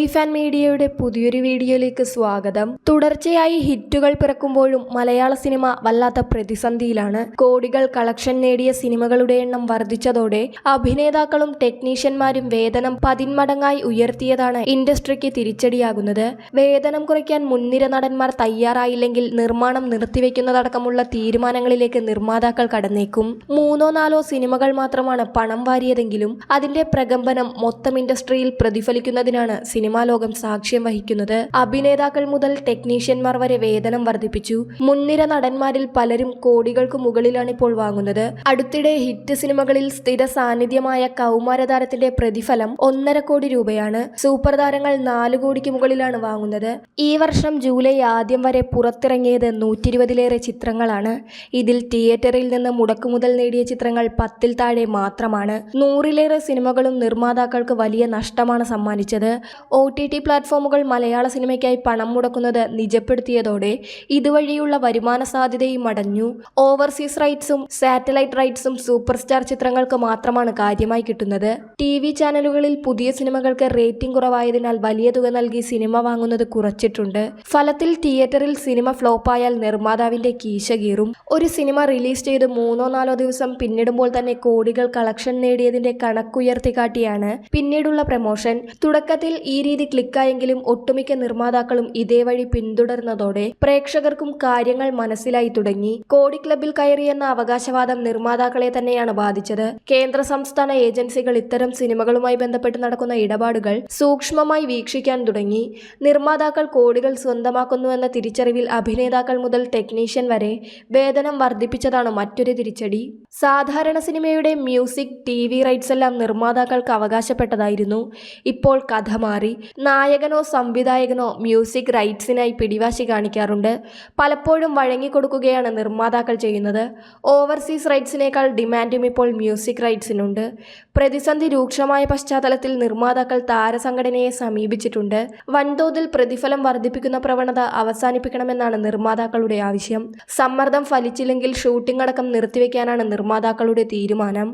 Movie fan മീഡിയയുടെ പുതിയൊരു വീഡിയോയിലേക്ക് സ്വാഗതം. തുടർച്ചയായി ഹിറ്റുകൾ പിറക്കുമ്പോഴും മലയാള സിനിമ വല്ലാത്ത പ്രതിസന്ധിയിലാണ്. കോടികൾ കളക്ഷൻ നേടിയ സിനിമകളുടെ എണ്ണം വർദ്ധിച്ചതോടെ അഭിനേതാക്കളും ടെക്നീഷ്യന്മാരും വേതനം പതിന്മടങ്ങായി ഉയർത്തിയതാണ് ഇൻഡസ്ട്രിക്ക് തിരിച്ചടിയാകുന്നത്. വേതനം കുറയ്ക്കാൻ മുൻനിര നടന്മാർ തയ്യാറായില്ലെങ്കിൽ നിർമ്മാണം നിർത്തിവെക്കുന്നതടക്കമുള്ള തീരുമാനങ്ങളിലേക്ക് നിർമ്മാതാക്കൾ കടന്നേക്കും. മൂന്നോ നാലോ സിനിമകൾ മാത്രമാണ് പണം വാരിയതെങ്കിലും അതിന്റെ പ്രകമ്പനം മൊത്തം ഇൻഡസ്ട്രിയിൽ പ്രതിഫലിക്കുന്നതിനാണ് സിനിമാ ലോകം സാക്ഷ്യം വഹിക്കുന്നത് അഭിനേതാക്കൾ മുതൽ ടെക്നീഷ്യന്മാർ വരെ വേതനം വർദ്ധിപ്പിച്ചു. മുൻനിര നടന്മാരിൽ പലരും കോടികൾക്ക് മുകളിലാണ് ഇപ്പോൾ വാങ്ങുന്നത്. അടുത്തിടെ ഹിറ്റ് സിനിമകളിൽ സ്ഥിര സാന്നിധ്യമായ കൗമാരതാരത്തിന്റെ പ്രതിഫലം ഒന്നര കോടി രൂപയാണ്. സൂപ്പർ താരങ്ങൾ നാല് കോടിക്ക് മുകളിലാണ് വാങ്ങുന്നത്. ഈ വർഷം ജൂലൈ ആദ്യം വരെ പുറത്തിറങ്ങിയത് നൂറ്റി ഇരുപതിലേറെ ചിത്രങ്ങളാണ്. ഇതിൽ തിയേറ്ററിൽ നിന്ന് മുടക്കുമുതൽ നേടിയ ചിത്രങ്ങൾ പത്തിൽ താഴെ മാത്രമാണ്. നൂറിലേറെ സിനിമകളും നിർമ്മാതാക്കൾക്ക് വലിയ നഷ്ടമാണ് സമ്മാനിച്ചത്. ഒ ടി ടി പ്ലാറ്റ്ഫോമുകൾ മലയാള സിനിമയ്ക്കായി പണം മുടക്കുന്നത് നിജപ്പെടുത്തിയതോടെ ഇതുവഴിയുള്ള വരുമാന സാധ്യതയും അടഞ്ഞു. ഓവർസീസ് റൈറ്റ്സും സാറ്റലൈറ്റ് റൈറ്റ്സും സൂപ്പർ സ്റ്റാർ ചിത്രങ്ങൾക്ക് മാത്രമാണ് കാര്യമായി കിട്ടുന്നത്. ടി വി ചാനലുകളിൽ പുതിയ സിനിമകൾക്ക് റേറ്റിംഗ് കുറവായതിനാൽ വലിയ തുക നൽകി സിനിമ വാങ്ങുന്നത് കുറച്ചിട്ടുണ്ട്. ഫലത്തിൽ തിയേറ്ററിൽ സിനിമ ഫ്ലോപ്പായാൽ നിർമ്മാതാവിന്റെ കീശ കീറും. ഒരു സിനിമ റിലീസ് ചെയ്ത് മൂന്നോ നാലോ ദിവസം പിന്നിടുമ്പോൾ തന്നെ കോടികൾ കളക്ഷൻ നേടിയതിന്റെ കണക്കുയർത്തി കാട്ടിയാണ് പിന്നീടുള്ള പ്രമോഷൻ. തുടക്കത്തിൽ ഈ രീതി ക്ലിക്കായെങ്കിലും ഒട്ടുമിക്ക നിർമ്മാതാക്കളും ഇതേ വഴി പിന്തുടർന്നതോടെ പ്രേക്ഷകർക്കും കാര്യങ്ങൾ മനസ്സിലായി തുടങ്ങി. കോടി ക്ലബിൽ കയറിയെന്ന അവകാശവാദം നിർമ്മാതാക്കളെ തന്നെയാണ് ബാധിച്ചത്. കേന്ദ്ര സംസ്ഥാന ഏജൻസികൾ ഇത്തരം സിനിമകളുമായി ബന്ധപ്പെട്ട് നടക്കുന്ന ഇടപാടുകൾ സൂക്ഷ്മമായി വീക്ഷിക്കാൻ തുടങ്ങി. നിർമ്മാതാക്കൾ കോടികൾ സ്വന്തമാക്കുന്നുവെന്ന തിരിച്ചറിവിൽ അഭിനേതാക്കൾ മുതൽ ടെക്നീഷ്യൻ വരെ വേതനം വർദ്ധിപ്പിച്ചതാണ് മറ്റൊരു തിരിച്ചടി. സാധാരണ സിനിമയുടെ മ്യൂസിക് ടി വി റൈറ്റ്സ് എല്ലാം നിർമ്മാതാക്കൾക്ക് അവകാശപ്പെട്ടതായിരുന്നു. ഇപ്പോൾ കഥ മാറി. നായകനോ സംവിധായകനോ മ്യൂസിക് റൈറ്റ്സിനായി പിടിവാശി കാണിക്കാറുണ്ട്. പലപ്പോഴും വഴങ്ങിക്കൊടുക്കുകയാണ് നിർമ്മാതാക്കൾ ചെയ്യുന്നത്. ഓവർസീസ് റൈറ്റ്സിനേക്കാൾ ഡിമാൻഡും ഇപ്പോൾ മ്യൂസിക് റൈറ്റ്സിനുണ്ട്. പ്രതിസന്ധി രൂക്ഷമായ പശ്ചാത്തലത്തിൽ നിർമ്മാതാക്കൾ താരസംഘടനയെ സമീപിച്ചിട്ടുണ്ട്. വൻതോതിൽ പ്രതിഫലം വർദ്ധിപ്പിക്കുന്ന പ്രവണത അവസാനിപ്പിക്കണമെന്നാണ് നിർമ്മാതാക്കളുടെ ആവശ്യം. സമ്മർദ്ദം ഫലിച്ചില്ലെങ്കിൽ ഷൂട്ടിംഗ് അടക്കം നിർത്തിവെക്കാനാണ് നിർമ്മാതാക്കളുടെ തീരുമാനം